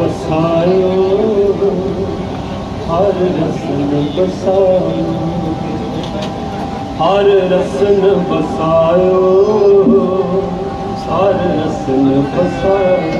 ਬਸਾਇਓ ਹਰ ਰਸਨ ਬਸਾਇਓ। ਹਰ ਰਸਨ ਬਸਾਇਓ। ਹਰ ਰਸਨ ਬਸਾਇਓ।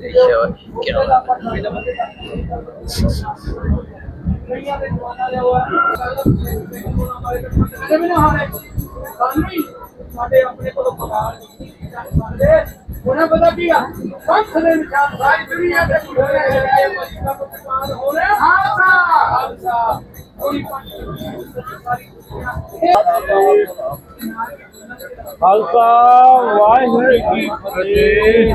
Deixa eu aqui, que não. ਸਾਡੇ ਆਪਣੇ ਕੋਲੋਂ ਪਗਾਰ ਨਹੀਂ ਕਰਦੇ ਉਹਨਾਂ ਪਤਾ ਕੀ ਆ ਪੰਥ ਦੇ ਵਿਚਾਰ ਸਾਰੀ ਦੁਨੀਆ ਦੇ ਹੋਇਆ ਹੈ ਮਸਲਾ ਪਕਵਾਨ ਹੋ ਰਿਹਾ ਹਾਸਾ ਹਾਸਾ ਕੋਈ ਪੰਥ ਸਾਰੀ ਖਾਲਸਾ ਵਾਹਿਗੁਰੂ ਜੀ ਫਤਿਹ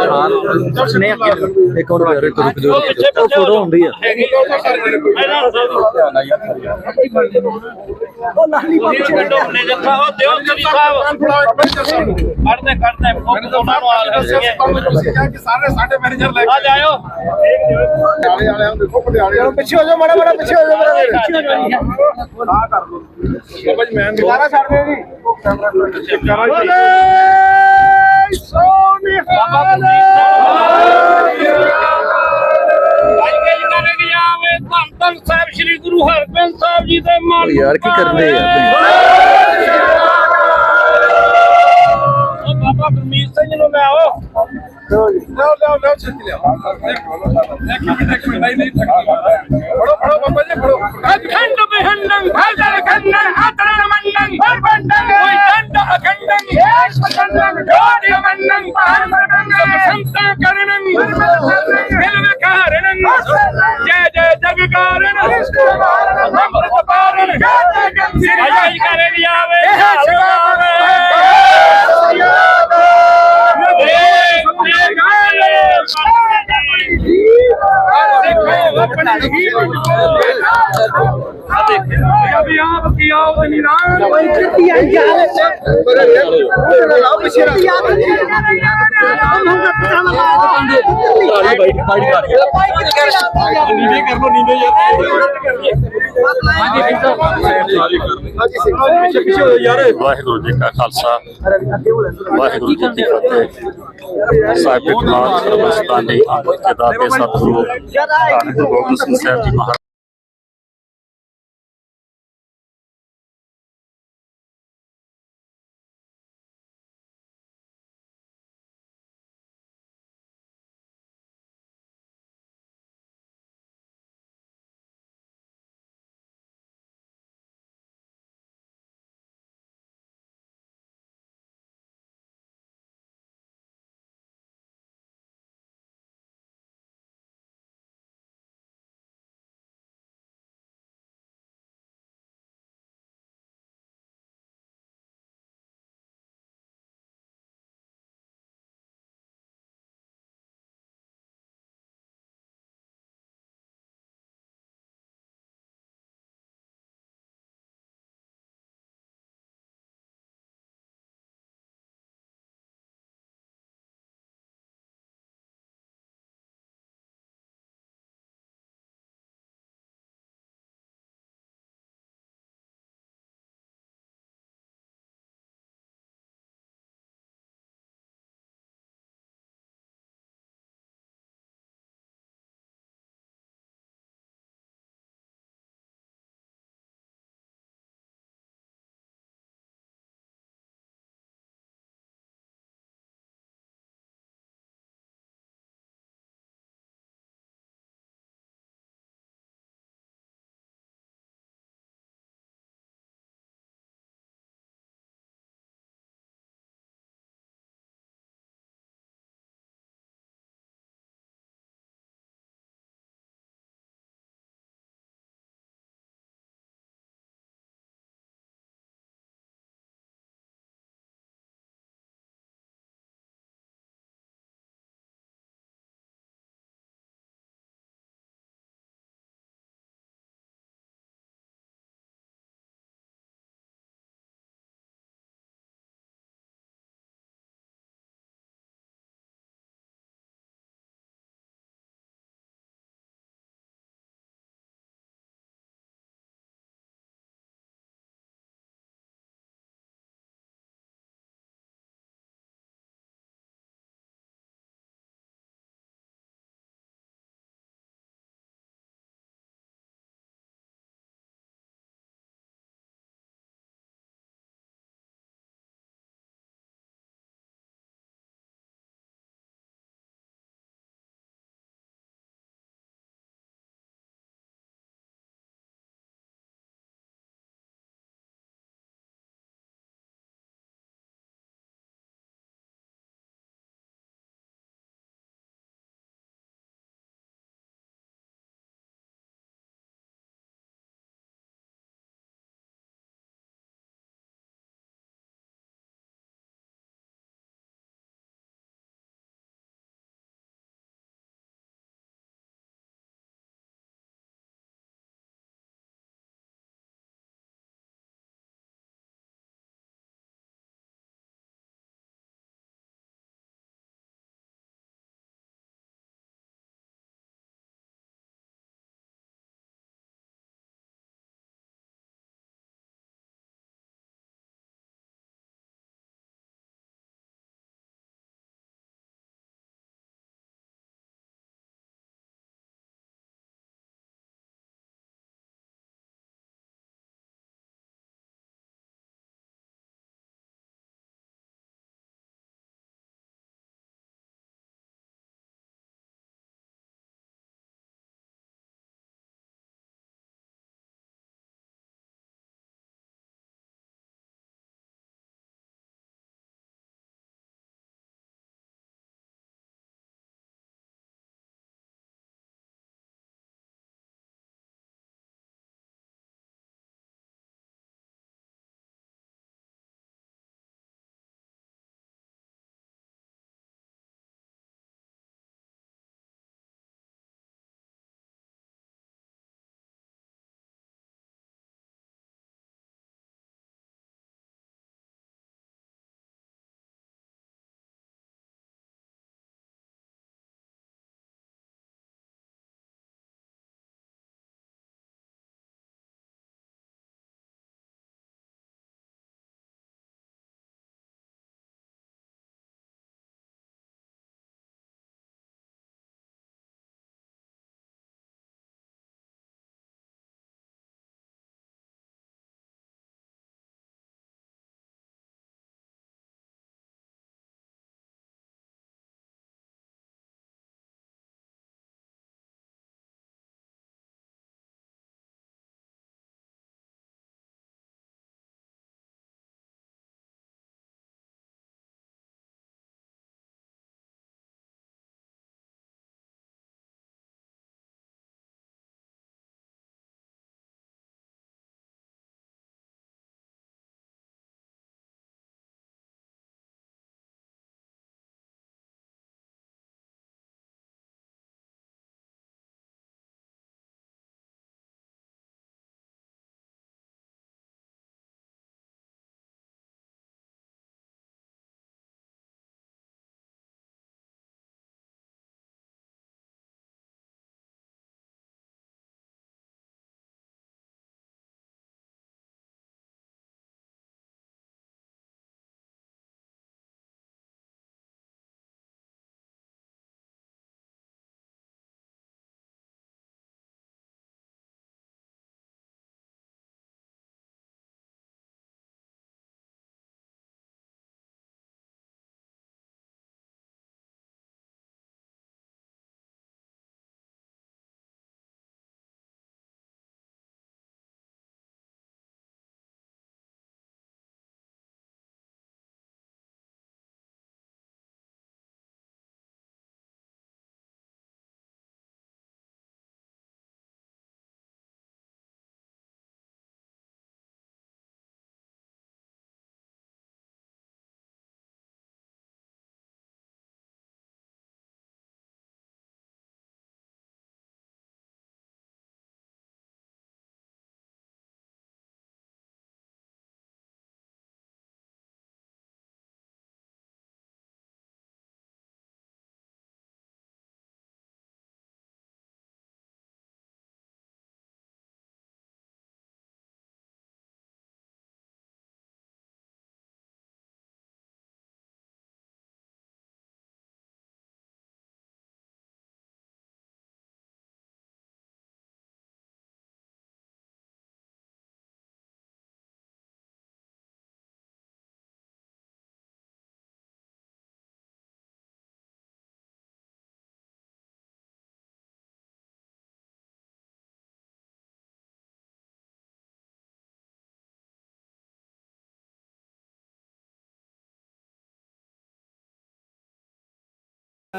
ਵਿੱਚ ਕਰ ਇੱਕ ਹੋਰ ਯਾਰ ਇੱਕ ਰੁਕ ਜਾਓ ਉਹ ਫੋਟੋ ਹੁੰਦੀ ਆ ਕਰਦੇ ਕਰਦੇ ਉਹਨਾਂ ਨੂੰ ਆਲ ਸਾਰੇ ਸਾਡੇ ਮੈਨੇਜਰ ਲੈ ਆ ਜਾਇਓ ਪਟਿਆਲੇ ਵਾਲਿਆਂ ਨੂੰ ਦੇਖੋ ਪਟਿਆਲੇ ਵਾਲੇ ਪਿੱਛੇ ਹੋ ਜਾਓ, ਮਾੜਾ ਮਾੜਾ ਪਿੱਛੇ ਹੋ ਜਾਓ। ਮਾੜਾ ਆ ਕਰ ਲੋ ਬਾਬਾ ਜੀ ਮੈਂ ਦੁਬਾਰਾ ਛੱਡ ਦਿਓ ਜੀ ਕੈਮਰਾ ਸੋਨੀ ਹਾਲ ਅੱਜ ਕੇ ਕਰੇਗੀ ਧੰਨ ਧੰਨ ਸਾਹਿਬ ਸ੍ਰੀ ਗੁਰੂ ਹਰਗੋਬਿੰਦ ਸਾਹਿਬ ਜੀ ਦੇ ਮਨ ਯਾਰ ਕੀ ਕਰਦੇ ਆ ਬਾਬਾ ਗੁਰਮੀਤ ਸਿੰਘ ਨੂੰ ਮੈਂ ਆਓ ਲਓ ਲਓ ਲਓ, ਛੇਤੀ ਲਿਆਓ। ਇੱਕ ਮਿੰਟ ਇੱਕ ਮਿੰਟ ਨਹੀਂ ਨਹੀਂ ਫੜੋ ਫੜੋ, ਬਾਬਾ ਜੀ, ਫੜੋ। மன்னன் ஆத்தரன மன்னன் போர் பண்ணங்க போய் தண்ட அகண்டன் ஏஷ் பண்ணங்க ஜோதிய மன்னன் பார் பண்ணங்க சந்த கரணன் வெல்வ காரணன் ஜெய ஜெய ஜெக காரணன் நம்பர் பாரணன் ஜெய ஜெய ਯਾਰ ਵਾਹਿਗੁਰੂ ਜੀ ਕਾ ਖਾਲਸਾ। ਵਾਹਿਗੁਰੂ ਜੀ ਕੀ ਫਤਿਹ। ਸਾਹਿਬ ਟਿਕਨਾਲ ਸਰਬਸਤਾਨੀ ਜਦਾ ਦੇ ਸਤਿਗੁਰੂ ਧੰਨ ਗੁਰੂ ਗੋਬਿੰਦ ਸਿੰਘ ਸਾਹਿਬ ਜੀ ਮਹਾਰਾਜ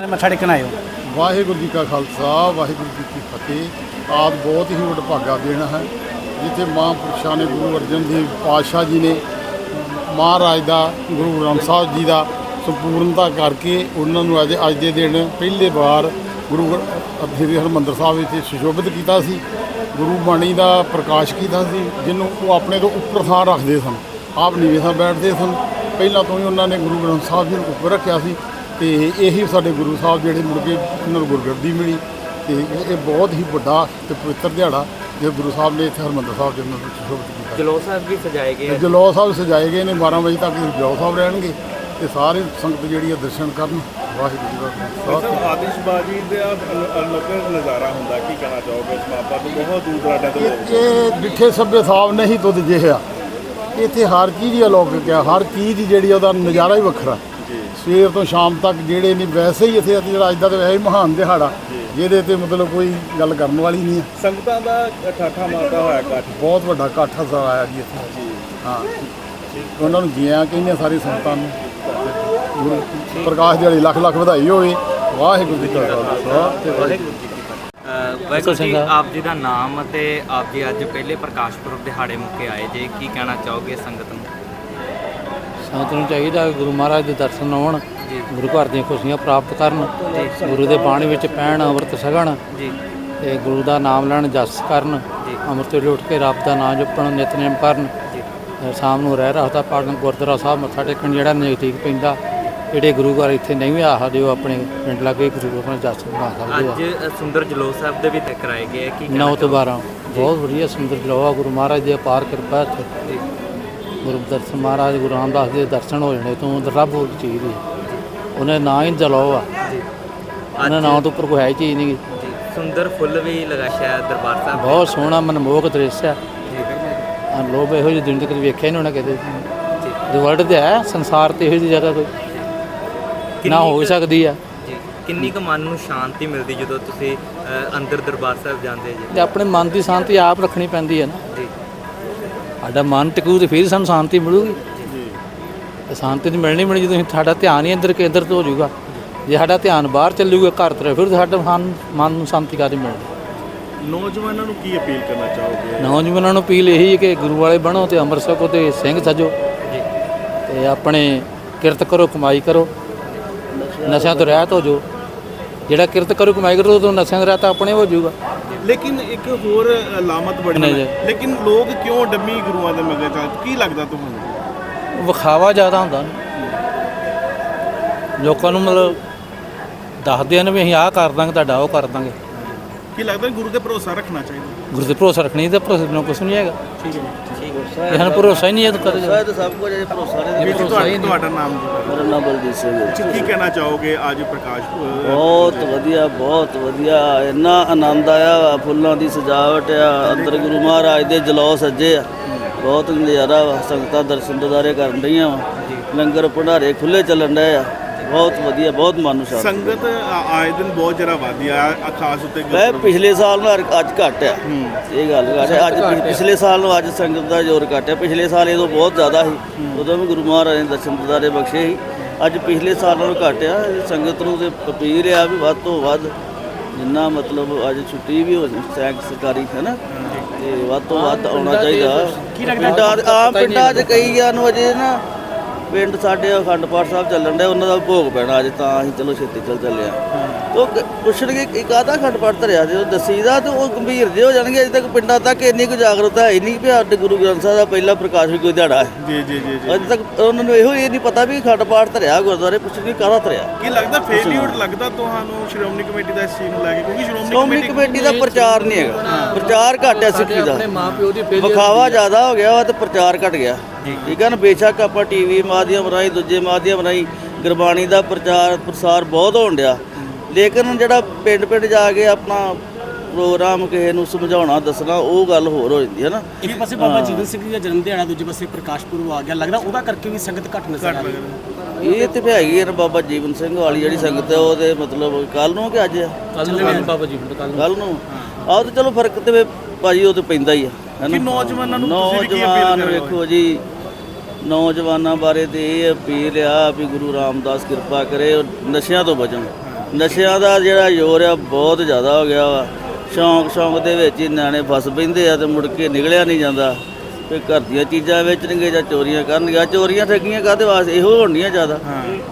ਮੱਥਾ ਟੇਕਣ ਆਏ ਵਾਹਿਗੁਰੂ ਜੀ ਕਾ ਖਾਲਸਾ, ਵਾਹਿਗੁਰੂ ਜੀ ਕੀ ਫਤਿਹ। ਆਪ ਬਹੁਤ ਹੀ ਵਡਭਾਗਾ ਦੇਣਾ ਹੈ, ਜਿੱਥੇ ਮਹਾਂਪੁਰਸ਼ਾਂ ਨੇ ਗੁਰੂ ਅਰਜਨ ਦੇਵ ਪਾਤਸ਼ਾਹ ਜੀ ਨੇ, ਮਹਾਰਾਜ ਦਾ, ਗੁਰੂ ਗ੍ਰੰਥ ਸਾਹਿਬ ਜੀ ਦਾ ਸੰਪੂਰਨਤਾ ਕਰਕੇ ਉਹਨਾਂ ਨੂੰ ਅੱਜ ਅੱਜ ਦੇ ਦਿਨ ਪਹਿਲੇ ਵਾਰ ਗੁਰੂ ਗ੍ਰ- ਸ੍ਰੀ ਹਰਿਮੰਦਰ ਸਾਹਿਬ ਵਿੱਚ ਸੁਸ਼ੋਭਿਤ ਕੀਤਾ ਸੀ। ਗੁਰੂ ਬਾਣੀ ਦਾ ਪ੍ਰਕਾਸ਼ ਕੀਤਾ ਸੀ, ਜਿਹਨੂੰ ਉਹ ਆਪਣੇ ਤੋਂ ਉੱਪਰ ਥਾਂ ਰੱਖਦੇ ਸਨ। ਆਪ ਨੀਵੇਂ ਥਾਂ ਬੈਠਦੇ ਸਨ। ਪਹਿਲਾਂ ਤੋਂ ਹੀ ਉਹਨਾਂ ਨੇ ਗੁਰੂ ਗ੍ਰੰਥ ਸਾਹਿਬ ਜੀ ਨੂੰ ਉੱਪਰ ਰੱਖਿਆ ਸੀ। ਤੇ ਇਹੀ ਸਾਡੇ ਗੁਰੂ ਸਾਹਿਬ ਜਿਹੜੇ ਮੁੜ ਕੇ ਉਹਨਾਂ ਨੂੰ ਗੁਰਗੱਦੀ ਮਿਲੀ ਤੇ ਇਹ ਇਹ ਬਹੁਤ ਹੀ ਵੱਡਾ ਤੇ ਪਵਿੱਤਰ ਦਿਹਾੜਾ ਜੋ ਗੁਰੂ ਸਾਹਿਬ ਨੇ ਇੱਥੇ ਹਰਿਮੰਦਰ ਸਾਹਿਬ ਜੀ ਨੂੰ ਸੁਸ਼ੋਭਿਤ ਕੀਤਾ। ਜਲੌ ਸਾਹਿਬ ਵੀ ਸਜਾਏ ਗਏ ਆ। ਜਲੌ ਸਾਹਿਬ ਸਜਾਏ ਗਏ ਨੇ 12 ਵਜੇ ਤੱਕ ਜਲੌ ਸਾਹਿਬ ਰਹਿਣਗੇ ਤੇ ਸਾਰੇ ਸੰਗਤ ਜਿਹੜੀ ਆ ਦਰਸ਼ਨ ਕਰਨ। ਵਾਹਿਗੁਰੂ ਜੀ ਦਾ ਸਰ ਆਤਿਸ਼ਬਾਜ਼ੀ ਦਾ ਅਲੱਗ ਨਜ਼ਾਰਾ ਹੁੰਦਾ ਕੀ ਕਹਿਣਾ ਚਾਹੋਗੇ ਇਸ ਮਾਪਾ ਤੋਂ? ਬਹੁਤ ਦੂਰ ਦਰਾਡੇ ਤੋਂ ਇਹ ਡਿੱਠੇ ਸਭੇ ਸਾਹਿਬ ਨਹੀਂ ਤੁਧ ਜਿਹਾ ਇੱਥੇ ਹਰ ਚੀਜ਼ ਹੀ ਅਲੌਕਿਕ ਆ ਹਰ ਚੀਜ਼ ਹੀ ਜਿਹੜੀ ਉਹਦਾ ਨਜ਼ਾਰਾ ਹੀ ਵੱਖਰਾ। ਸਵੇਰ ਤੋਂ ਸ਼ਾਮ ਤੱਕ ਜਿਹੜੇ ਨਹੀਂ ਵੈਸੇ ਹੀ ਇੱਥੇ ਜਿਹੜਾ ਅੱਜ ਦਾ ਤਾਂ ਵੈਸੇ ਹੀ ਮਹਾਨ ਦਿਹਾੜਾ। ਜਿਹਦੇ ਤੇ ਮਤਲਬ ਕੋਈ ਗੱਲ ਕਰਨ ਵਾਲੀ ਨਹੀਂ ਹੈ। ਸੰਗਤਾਂ ਦਾ ਠਾਠਾ ਮਾਰਦਾ ਹੋਇਆ ਇਕੱਠ। ਬਹੁਤ ਵੱਡਾ ਇਕੱਠ ਹਜ਼ਰ ਆਇਆ ਜੀ ਇੱਥੇ। ਹਾਂ। ਉਹਨਾਂ ਨੂੰ ਜੀਆਂ ਕਹਿੰਦੇ ਸਾਰੀ ਸੰਗਤਾਂ ਨੂੰ। ਗੁਰੂ ਪ੍ਰਕਾਸ਼ ਦਿਹਾੜੀ ਲੱਖ ਲੱਖ ਵਧਾਈ ਹੋਵੇ। ਵਾਹਿਗੁਰੂ ਜੀ ਕਾ ਖਾਲਸਾ। ਤੇ ਵਾਹਿਗੁਰੂ ਜੀ ਕੀ ਫਤਿਹ। ਅ, ਵਾਹਿਗੁਰੂ ਜੀ ਆਪ ਜੀ ਦਾ ਨਾਮ ਅਤੇ ਆਪ ਜੀ ਅੱਜ ਪਹਿਲੇ ਪ੍ਰਕਾਸ਼ ਪੁਰਬ ਦਿਹਾੜੇ ਮੁੱਕੇ ਆਏ ਜੇ। ਕੀ ਕਹਿਣਾ ਚਾਹੋਗੇ ਸੰਗਤ ਨੂੰ? ਸੰਗਤ ਨੂੰ ਚਾਹੀਦਾ ਗੁਰੂ ਮਹਾਰਾਜ ਦੇ ਦਰਸ਼ਨ ਆਉਣ ਜੀ। ਗੁਰੂ ਘਰ ਦੀਆਂ ਖੁਸ਼ੀਆਂ ਪ੍ਰਾਪਤ ਕਰਨ ਗੁਰੂ ਦੇ ਬਾਣੀ ਵਿੱਚ ਪੈਣ ਅੰਮ੍ਰਿਤ ਛਕਣ ਜੀ ਤੇ ਗੁਰੂ ਦਾ ਨਾਮ ਲੈਣ ਜਸ ਕਰਨ ਜੀ। ਅੰਮ੍ਰਿਤ ਵੇਲੇ ਉੱਠ ਕੇ ਰੱਬ ਦਾ ਨਾਮ ਜਪਣ ਨਿਤਨੇਮ ਕਰਨ ਜੀ ਸ਼ਾਮ ਨੂੰ ਰਹਿ ਰਹਾ ਪਾਠਨ ਗੁਰਦੁਆਰਾ ਸਾਹਿਬ ਮੱਥਾ ਟੇਕਣ ਜਿਹੜਾ ਨਜ਼ਦੀਕ ਪੈਂਦਾ ਜਿਹੜੇ ਗੁਰੂ ਘਰ ਇੱਥੇ ਨਹੀਂ ਵੀ ਆ ਸਕਦੇ ਉਹ ਆਪਣੇ ਪਿੰਡ ਲਾਗੇ ਗੁਰੂ ਆਪਣਾ ਜਸ ਬਣਾ ਸਕਦੇ ਆ ਅੱਜ ਸੁੰਦਰ ਜਲੌ ਸਾਹਿਬ ਦੇ ਵੀ ਤੇ ਕਰਾਏ ਗਏ ਆ। ਕੀ ਕਹਿਣਾ 9 ਤੋਂ ਚਾਹੋਗੇ? 12 ਬਹੁਤ ਵਧੀਆ ਸੁੰਦਰ ਜਲੋਆ ਗੁਰੂ ਮਹਾਰਾਜ ਦੀ ਅਪਾਰ ਕਿਰਪਾ ਜੀ ਗੁਰੂ ਦਰਸ਼ਨ ਮਹਾਰਾਜ ਗੁਰੂ ਰਾਮਦਾਸ ਦੇ ਦਰਸ਼ਨ ਹੋ ਜਾਣੇ ਤੋਂ ਰੱਬ ਹੋ ਚੀਜ਼ ਦੀ ਉਹਨੇ ਨਾਂ ਹੀ ਜਲਾਓ ਆ। ਉਹਨਾਂ ਨਾਂ ਤੋਂ ਉੱਪਰ ਕੋਈ ਹੈ ਹੀ ਚੀਜ਼ ਨਹੀਂ ਸੁੰਦਰ ਫੁੱਲ ਵੀ ਲਗਾਇਆ ਦਰਬਾਰ ਸਾਹਿਬ। ਬਹੁਤ ਸੋਹਣਾ ਮਨਮੋਹਕ ਦ੍ਰਿਸ਼ ਜੀ ਆ ਲੋਭ ਇਹੋ ਜਿਹੀ ਦੁਨੀਆ ਤੱਕ ਵੇਖਿਆ ਹੀ ਨਹੀਂ ਹੋਣਾ ਕਿਤੇ। ਜੀ। ਵਰਲਡ ਤੇ ਹੈ ਸੰਸਾਰ ਤੇ ਇਹੋ ਜਿਹੀ ਜਗ੍ਹਾ ਕੋਈ ਨਾ ਹੋ ਸਕਦੀ ਆ। ਕਿੰਨੀ ਕੁ ਮਨ ਨੂੰ ਸ਼ਾਂਤੀ ਮਿਲਦੀ ਜਦੋਂ ਤੁਸੀਂ ਅੰਦਰ ਦਰਬਾਰ ਸਾਹਿਬ ਜਾਂਦੇ ਜੀ? ਤੇ ਆਪਣੇ ਮਨ ਦੀ ਸ਼ਾਂਤੀ ਆਪ ਰੱਖਣੀ ਪੈਂਦੀ ਹੈ ਨਾ। ਜੀ। ਸਾਡਾ ਮਨ ਟਿਕੂ ਤੇ ਫਿਰ ਸਾਨੂੰ ਸ਼ਾਂਤੀ ਮਿਲੂਗੀ। ਤੇ ਸ਼ਾਂਤੀ ਨਹੀਂ ਮਿਲਣੀ ਮਿਲਣੀ ਜਦੋਂ ਸਾਡਾ ਧਿਆਨ ਹੀ ਅੰਦਰ ਕੇਂਦਰਿਤ ਹੋ ਜਾਊਗਾ। ਜੇ ਸਾਡਾ ਧਿਆਨ ਬਾਹਰ ਚੱਲੂਗਾ ਘਰ ਤਰਫ ਫਿਰ ਸਾਡਾ ਮਨ ਮਨ ਨੂੰ ਸ਼ਾਂਤੀ ਕਾਦੀ ਮਿਲਣੀ? ਨੌਜਵਾਨਾਂ ਨੂੰ ਕੀ ਅਪੀਲ ਕਰਨਾ ਚਾਹੋਗੇ? ਨੌਜਵਾਨਾਂ ਨੂੰ ਅਪੀਲ ਇਹੀ ਹੈ ਕਿ ਗੁਰੂ ਵਾਲੇ ਬਣੋ ਤੇ ਅੰਮ੍ਰਿਤ ਛਕੋ ਤੇ ਸਿੰਘ ਸਜੋ। ਜੀ। ਤੇ ਆਪਣੇ ਕਿਰਤ ਕਰੋ ਕਮਾਈ ਕਰੋ। ਨਸ਼ਿਆਂ ਤੋਂ ਰਹਿਤ ਹੋ ਜਾਓ। ਜਿਹੜਾ ਕਿਰਤ ਕਰੋ ਕਮਾਈ ਕਰੋ ਉਹ ਨਸ਼ਿਆਂ ਤੋਂ ਰਹਿਤ ਆਪਣੇ ਹੋ ਜਾਊਗਾ। ਲੇਕਿਨ ਇੱਕ ਹੋਰ ਅਲਾਮਤ ਬੜੀ। ਹੈ ਲੇਕਿਨ ਲੋਕ ਕਿਉਂ ਡੰਮੀ ਗੁਰੂਆਂ ਦੇ ਮਗਰ ਚੱਲ ਕੀ ਲੱਗਦਾ ਤੁਹਾਨੂੰ? ਵਿਖਾਵਾ ਜ਼ਿਆਦਾ ਹੁੰਦਾ ਲੋਕਾਂ ਨੂੰ ਮਤਲਬ ਦੱਸਦੇ ਨੇ ਵੀ ਅਸੀਂ ਆਹ ਕਰ ਦਾਂਗੇ ਤੁਹਾਡਾ ਉਹ ਕਰ ਦਾਂਗੇ। ਕੀ ਲੱਗਦਾ ਗੁਰੂ ਤੇ ਭਰੋਸਾ ਰੱਖਣਾ ਚਾਹੀਦਾ? ਗੁਰੂ ਤੇ ਭਰੋਸਾ ਰੱਖਣੀ ਤੇ ਭਰੋਸੇ ਬਿਨਾਂ ਕੁਛ ਨਹੀਂ ਹੈਗਾ। ਠੀਕ ਹੈ ਜੇ। ਸਾਨੂੰ ਭਰੋਸਾ ਹੀ ਨਹੀਂ ਹੈ ਤਾਂ ਕਦੇ ਤਾਂ ਸਭ ਕੁਝ ਇਹ ਭਰੋਸਾ ਨਹੀਂ ਵੀਰ ਜੀ ਤੁਹਾਡਾ ਤੁਹਾਡਾ ਨਾਮ ਜੀ ਮੇਰਾ ਨਾਮ ਬਲਜੀਤ ਸਿੰਘ ਹੈ ਕੀ ਕਹਿਣਾ ਚਾਹੋਗੇ ਅੱਜ ਪ੍ਰਕਾਸ਼ ਬਹੁਤ ਵਧੀਆ ਬਹੁਤ ਵਧੀਆ। ਇੰਨਾ ਆਨੰਦ ਆਇਆ ਵਾ, ਫੁੱਲਾਂ ਦੀ ਸਜਾਵਟ ਆ ਅੰਦਰ ਗੁਰੂ ਮਹਾਰਾਜ ਦੇ ਜਲੌ ਸੱਜੇ ਆ। ਬਹੁਤ ਨਜ਼ਾਰਾ ਵਾ ਸੰਗਤਾਂ ਦਰਸ਼ਨ ਦਿਦਾਰੇ ਕਰਨ ਰਹੀਆਂ ਵਾ। ਲੰਗਰ ਭੰਡਾਰੇ ਖੁੱਲੇ ਚੱਲਣ ਡਏ ਆ। ਬਹੁਤ ਵਧੀਆ ਬਹੁਤ ਮਨ ਨੂੰ ਸ਼ਾਂਤੀ ਸੰਗਤ ਆ- ਆਏ ਦਿਨ ਬਹੁਤ ਜਰਾ ਵਧੀ ਆ ਆ ਖਾਸ ਉੱਤੇ ਮੈਂ ਗੁਰਪੁਰਬ- ਪਿਛਲੇ ਸਾਲ ਨੂੰ ਅੱਜ ਘੱਟ ਆ। ਇਹ ਗੱਲ ਘੱਟ ਆ। ਅੱਜ ਪਿਛ- ਪਿਛਲੇ ਸਾਲ ਨੂੰ ਅੱਜ ਸੰਗਤ ਦਾ ਜ਼ੋਰ ਘੱਟ ਆ। ਪਿਛਲੇ ਸਾਲ ਇਹ ਬਹੁਤ ਜ਼ਿਆਦਾ ਸੀ। ਉਦੋਂ ਵੀ ਗੁਰੂ ਮਹਾਰਾਜ ਨੇ ਦਰਸ਼ਨ ਦਿਦਾਰੇ ਬਖਸ਼ੇ ਸੀ। ਅੱਜ ਪਿਛਲੇ ਸਾਲ ਨਾਲੋਂ ਘੱਟ ਆ। ਇਹ ਸੰਗਤ ਨੂੰ ਤੇ ਅਪੀਲ ਆ ਵੀ ਵੱਧ ਤੋਂ ਵੱਧ ਜਿੰਨਾ ਮਤਲਬ ਅੱਜ ਛੁੱਟੀ ਵੀ ਹੋ ਜੀ ਸੈਂਕ ਸਰਕਾਰੀ ਹੈ ਨਾ ਤੇ ਵੱਧ ਤੋਂ ਵੱਧ ਆਉਣਾ ਚਾਹੀਦਾ। ਪਿੰਡਾਂ ਆਮ ਪਿੰਡਾਂ 'ਚ ਕਈਆਂ ਨੂੰ ਅਜੇ ਨਾ ਪਿੰਡ ਸਾਡੇ ਅਖੰਡ ਪਾਠ ਸਾਹਿਬ ਚੱਲਣ ਦੇ ਉਹਨਾਂ ਦਾ ਭੋਗ ਪੈਣਾ ਅੱਜ, ਤਾਂ ਅਸੀਂ ਚਲੋ ਛੇਤੀ ਚੱਲ ਚੱਲੇ ਆ ਉਹ ਕ- ਪੁੱਛਣਗੇ ਕਿ ਕਾਹਦਾ ਅਖੰਡ ਪਾਠ ਧਰਿਆ ਜੇ ਉਹ ਦੱਸੀਦਾ ਤੇ ਉਹ ਗੰਭੀਰ ਜੇ ਹੋ ਜਾਣਗੇ ਅਜੇ ਤੱਕ ਪਿੰਡਾਂ ਤੱਕ ਇੰਨੀ ਕੁ ਜਾਗਰੂਕਤਾ ਹੈ ਨਹੀਂ ਕਿ ਸਾਡੇ ਗੁਰੂ ਗ੍ਰੰਥ ਸਾਹਿਬ ਦਾ ਪਹਿਲਾ ਪ੍ਰਕਾਸ਼ ਵੀ ਕੋਈ ਦਿਹਾੜਾ ਹੈ। ਜੀ ਜੀ ਜੀ ਜੀ। ਅਜੇ ਤੱਕ ਉਹਨਾਂ ਨੂੰ ਇਹੋ ਇਹ ਨਹੀਂ ਪਤਾ ਵੀ ਅਖੰਡ ਪਾਠ ਧਰਿਆ ਗੁਰਦੁਆਰੇ ਪੁੱਛਣਗੇ ਕਾਹਦਾ ਧਰਿਆ ਕੀ ਲੱਗਦਾ ਫੇਲਿਊਰ ਲੱਗਦਾ ਤੁਹਾਨੂੰ ਸ਼੍ਰੋਮਣੀ ਕਮੇਟੀ ਦਾ ਇਸ ਚੀਜ਼ ਨੂੰ ਲੈ ਕੇ? ਕਿਉਂਕਿ ਸ਼੍ਰੋਮਣੀ ਕਮੇਟੀ ਦਾ ਪ੍ਰਚਾਰ ਨਹੀਂ ਹੈਗਾ। ਪ੍ਰਚਾਰ ਘੱਟ ਹੈ ਸਿੱਖੀ ਦਾ। ਆਪਣੇ ਮਾਪਿਓ ਦੀ failure ਵਿਖਾਵਾ ਜ਼ਿਆਦਾ ਹੋ ਗਿਆ ਵਾ ਤੇ ਪ੍ਰਚਾਰ ਘਟ ਗਿਆ। ਠੀਕ ਹੈ ਨਾ? ਬੇਸ਼ੱਕ ਆਪਾਂ ਟੀਵੀ ਮਾਧਿਅਮ ਰਾਹੀਂ ਦੂਜੇ ਮਾਧਿਅਮ ਰਾਹੀਂ ਗੁਰਬਾਣੀ ਦਾ ਪ੍ਰਚਾਰ ਪ੍ਰਸਾਰ ਬਹੁਤ ਹੋਣ ਡਿਆ। ਲੇਕਿਨ ਜਿਹੜਾ ਪਿੰਡ ਪਿੰਡ ਜਾ ਕੇ ਆਪਣਾ ਪ੍ਰੋਗਰਾਮ ਕਿਸੇ ਨੂੰ ਸਮਝਾਉਣਾ ਦੱਸਣਾ ਉਹ ਗੱਲ ਹੋਰ ਹੋ ਜਾਂਦੀ ਹੈ ਨਾ। ਇੱਕ ਪਾਸੇ ਬਾਬਾ ਜੀਵਨ ਸਿੰਘ ਜੀ ਦਾ ਜਨਮ ਦਿਹਾੜਾ ਦੂਜੇ ਪਾਸੇ ਪ੍ਰਕਾਸ਼ ਪੁਰਬ ਆ ਗਿਆ। ਲੱਗਦਾ ਉਹਦਾ ਕਰਕੇ ਵੀ ਸੰਗਤ ਘੱਟ ਨਜ਼ਰ ਆ ਰਹੀ ਹੈ। ਇਹ ਤੇ ਹੈਗੀ ਹੈ ਨਾ ਬਾਬਾ ਜੀਵਨ ਸਿੰਘ ਵਾਲੀ ਜਿਹੜੀ ਸੰਗਤ ਹੈ ਉਹਦੇ ਮਤਲਬ ਕੱਲ ਨੂੰ ਕਿ ਅੱਜ ਕੱਲ ਨੂੰ ਬਾਬਾ ਜੀ ਹੁਣ ਕੱਲ ਕੱਲ ਨੂੰ। ਆਹ ਤੇ ਚਲੋ ਫ਼ਰਕ ਤੇ ਭਾਜੀ ਉਹ ਤੇ ਪੈਂਦਾ ਹੀ ਆ ਹੈਨਾ ਕਿ ਨੌਜਵਾਨਾਂ ਨੂੰ ਤੁਸੀਂ ਵੀ ਕੀ ਅਪੀਲ? ਵੇਖੋ ਜੀ ਨੌਜਵਾਨਾਂ ਬਾਰੇ ਤੇ ਇਹ ਅਪੀਲ ਆ ਵੀ ਗੁਰੂ ਰਾਮਦਾਸ ਕਿਰਪਾ ਕਰੇ ਉਹ ਨਸ਼ਿਆਂ ਤੋਂ ਬਚਣ। ਨਸ਼ਿਆਂ ਦਾ ਜਿਹੜਾ ਜ਼ੋਰ ਆ ਬਹੁਤ ਜ਼ਿਆਦਾ ਹੋ ਗਿਆ ਵਾ। ਸ਼ੌਂਕ ਸ਼ੌਂਕ ਦੇ ਵਿੱਚ ਹੀ ਨਿਆਣੇ ਫਸ ਪੈਂਦੇ ਆ ਤੇ ਮੁੜ ਕੇ ਨਿਕਲਿਆ ਨਹੀਂ ਜਾਂਦਾ। ਤੇ ਘਰ ਦੀਆਂ ਚੀਜ਼ਾਂ ਵੇਚਣਗੇ ਜਾਂ ਚੋਰੀਆਂ ਕਰਨਗੇ। ਚੋਰੀਆਂ ਠੱਗੀਆਂ ਕਾਹਦੇ ਵਾਸਤੇ? ਇਹੋ ਹੋਣੀਆਂ ਜ਼ਿਆਦਾ।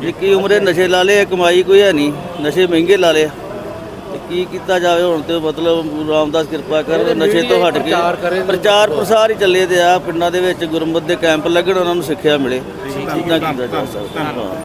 ਇੱਕੀ ਉਮਰੇ ਨਸ਼ੇ ਲਾ ਲਏ ਕਮਾਈ ਕੋਈ ਹੈ ਨਹੀਂ। ਨਸ਼ੇ ਮਹਿੰਗੇ ਲਾ ਲਏ। ਤੇ ਕੀ ਕੀਤਾ ਜਾਵੇ ਹੁਣ ਤੇ? ਮਤਲਬ ਗੁਰੂ ਰਾਮਦਾਸ ਕਿਰਪਾ ਕਰ ਨਸ਼ੇ ਤੋਂ ਹਟ ਕੇ ਪ੍ਰਚਾਰ ਪ੍ਰਸਾਰ ਹੀ ਚੱਲੇ ਤੇ ਆ। ਪਿੰਡਾਂ ਦੇ ਵਿੱਚ ਗੁਰਮਤਿ ਦੇ ਕੈਂਪ ਲੱਗਣ ਉਹਨਾਂ ਨੂੰ ਸਿੱਖਿਆ ਮਿਲੇ। ਚੀਜ਼ਾਂ ਕੀਤਾ ਜਾ ਸਕਦਾ।